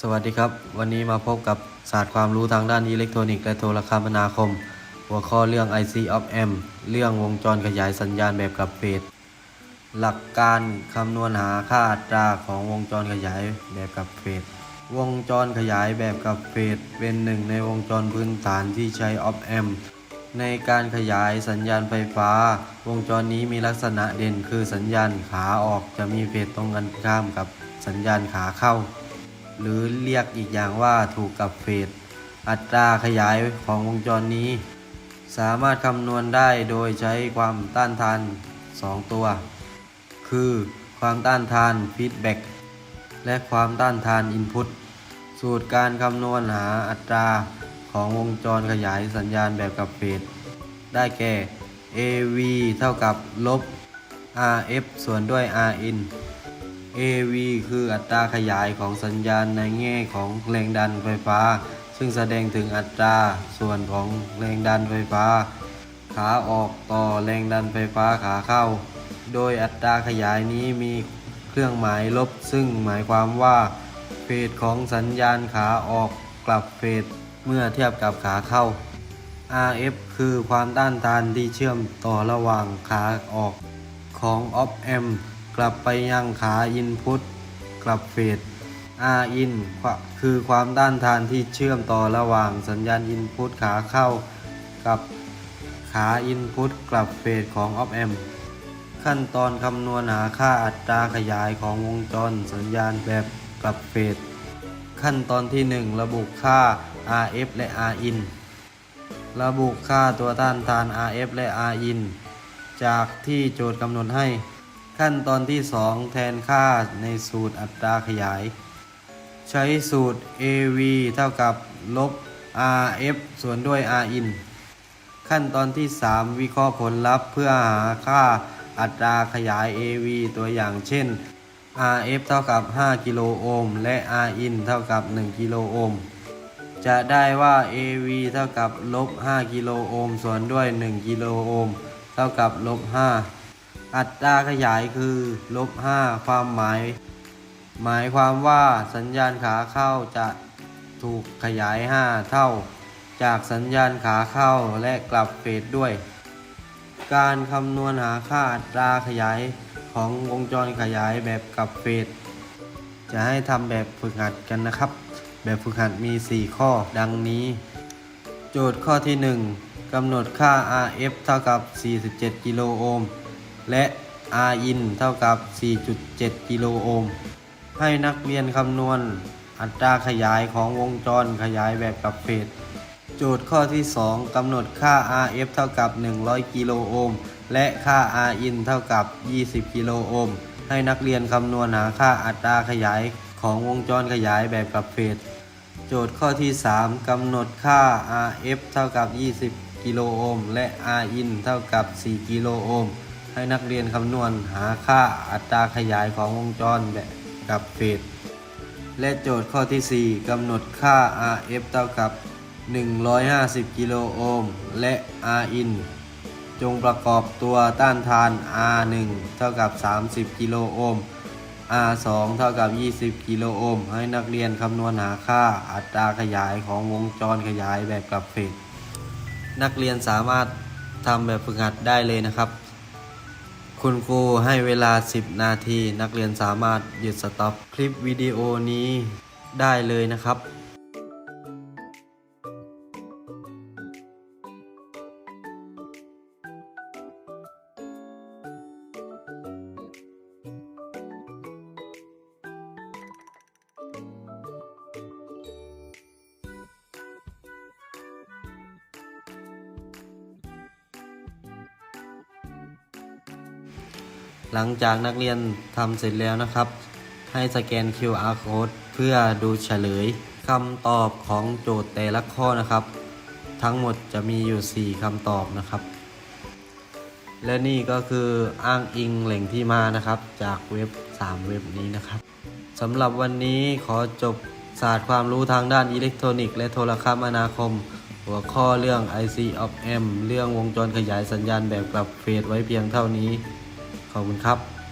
สวัสดีครับ วันนี้มาพบกับศาสตร์ความรู้ทางด้านอิเล็กทรอนิกส์และโทรคมนาคม หัวข้อเรื่อง IC of M เรื่องวงจรขยายสัญญาณแบบกลับเฟสหลักการคำนวณหาค่าอัตราของวงจรขยายแบบกลับเฟสวงจรขยายแบบกลับเฟสเป็นหนึ่งในวงจรพื้นฐานที่ใช้ of M ในการขยายสัญญาณไฟฟ้า วงจรนี้มีลักษณะเด่นคือสัญญาณขาออกจะมีเฟสตรงกันข้ามกับสัญญาณขาเข้า หรือเรียกอีกอย่างว่าถูกกับเฟสอัตราขยายของวงจรนี้ สามารถคำนวณได้โดยใช้ความต้านทาน 2 ตัว คือความต้านทานฟีดแบ็กและความต้านทานอินพุตสูตรการคำนวณหาอัตราของวงจรขยายสัญญาณแบบกับเฟสได้แก่ AV เท่ากับลบ RF ส่วนด้วย Rin AV คืออัตราขยายของสัญญาณในแง่ของแรงดันไฟฟ้า ซึ่งแสดงถึงอัตราส่วนของแรงดันไฟฟ้า ขาออกต่อแรงดันไฟฟ้าขาเข้า โดยอัตราขยายนี้มีเครื่องหมายลบ ซึ่งหมายความว่าเฟสของสัญญาณขาออกกลับเฟสเมื่อเทียบกับขาเข้า RF คือความต้านทานที่เชื่อมต่อระหว่างขาออกของ op amp กลับไปยังขา input กลับเฟส Rin คือความต้านทานที่เชื่อมต่อระหว่างสัญญาณ input ขาเข้ากับขา input กลับเฟสของ op amp ขั้นตอนคำนวณหาค่าอัตราขยายของวงจรสัญญาณแบบกลับเฟส ขั้นตอนที่ 1 ระบุค่า RF และ Rin ระบุค่าตัวต้านทาน RF และ Rin จากที่โจทย์กำหนดให้ ขั้นตอนที่ 2 แทนค่าในสูตรอัตราขยาย ใช้สูตร AV เท่ากับลบ RF ส่วนด้วย Rin ขั้นตอนที่ 3 วิเคราะห์ผลลัพธ์เพื่อหาค่าอัตราขยาย AV ตัวอย่างเช่น RF เท่ากับ 5 กิโลโอห์มและ Rin เท่ากับ 1 กิโลโอห์มจะได้ว่า AV เท่ากับลบ 5 กิโลโอห์มส่วนด้วย 1 กิโลโอห์มเท่ากับลบ 5 อัตราขยายคือลบ5ความหมาย หมายความว่าสัญญาณขาเข้าจะถูกขยาย 5 เท่า จากสัญญาณขาเข้าและกลับเฟสด้วย การคำนวณหาค่าอัตราขยายของวงจรขยายแบบกลับเฟสจะให้ทำแบบฝึกหัดกันนะครับ แบบฝึกหัดมี 4 ข้อดังนี้ โจทย์ข้อที่ 1กำหนดค่า RF เท่ากับ 47 กิโลโอห์ม และ Rin เท่ากับ 4.7 กิโลโอห์ม ให้นักเรียนคำนวณอัตราขยายของวงจรขยายแบบกับเฟส โจทย์ข้อที่ 2 กำหนดค่า RF เท่ากับ 100 กิโลโอห์ม และค่า Rin เท่ากับ 20 กิโลโอห์ม ให้นักเรียนคำนวณหาค่าอัตราขยายของวงจรขยายแบบกับเฟส โจทย์ข้อที่ 3 กำหนดค่า RF เท่ากับ 20 กิโลโอห์ม และ Rin เท่ากับ 4 กิโลโอห์ม ให้นักเรียนคำนวณหาค่าอัตราขยายของวงจรแบบกับเฟสและโจทย์ข้อที่ 4กำหนดค่า RF เท่ากับ 150 กิโลโอห์มและ Rin จงประกอบตัวต้านทาน R1 เท่ากับ 30 กิโลโอห์ม R2 เท่ากับ 20 กิโลโอห์ม ให้นักเรียนคำนวณหาค่าอัตราขยายของวงจรขยายแบบกลับเฟสนักเรียนสามารถทำแบบฝึกหัดได้เลยนะครับ คุณครูให้เวลา 10 นาที นักเรียนสามารถหยุดสต็อปคลิปวิดีโอนี้ได้เลยนะครับ หลังจากนักเรียนทำเสร็จแล้วนะครับ ให้สแกน QR code เพื่อดูเฉลยคำตอบของโจทย์แต่ละข้อนะครับ ทั้งหมดจะมีอยู่ 4คำตอบนะครับ และนี่ก็คืออ้างอิงแหล่งที่มานะครับ จากเว็บ 3 เว็บนี้นะครับสำหรับวันนี้ขอจบศาสตร์ความรู้ทางด้านอิเล็กทรอนิกส์และโทรคมนาคม หัวข้อเรื่อง IC of M เรื่องวงจรขยายสัญญาณแบบกลับเฟสไว้เพียงเท่านี้ ขอบคุณครับ